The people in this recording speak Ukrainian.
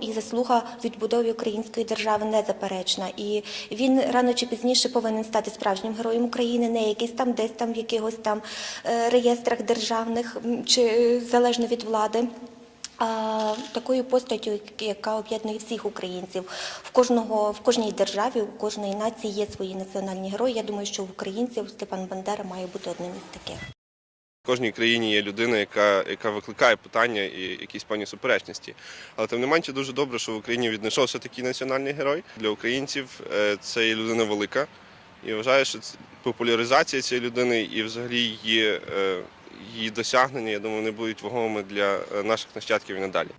і заслуга в відбудові української держави незаперечна. І він рано чи пізніше повинен стати справжнім героєм України, не якийсь там десь там в якихось там е, реєстрах державних чи залежно від влади. А такою постаттю, яка об'єднує всіх українців, в кожного в кожній державі, у кожної нації є свої національні герої. Я думаю, що в українців Степан Бандера має бути одним із таких. В кожній країні є людина, яка, яка викликає питання і якісь певні суперечності. Але тим не менше дуже добре, що в Україні віднайшовся такий національний герой. Для українців е, це є людина велика. І вважаю, що популяризація цієї людини і взагалі її, е, її досягнення, я думаю, вони будуть вагомими для е, наших нащадків і надалі.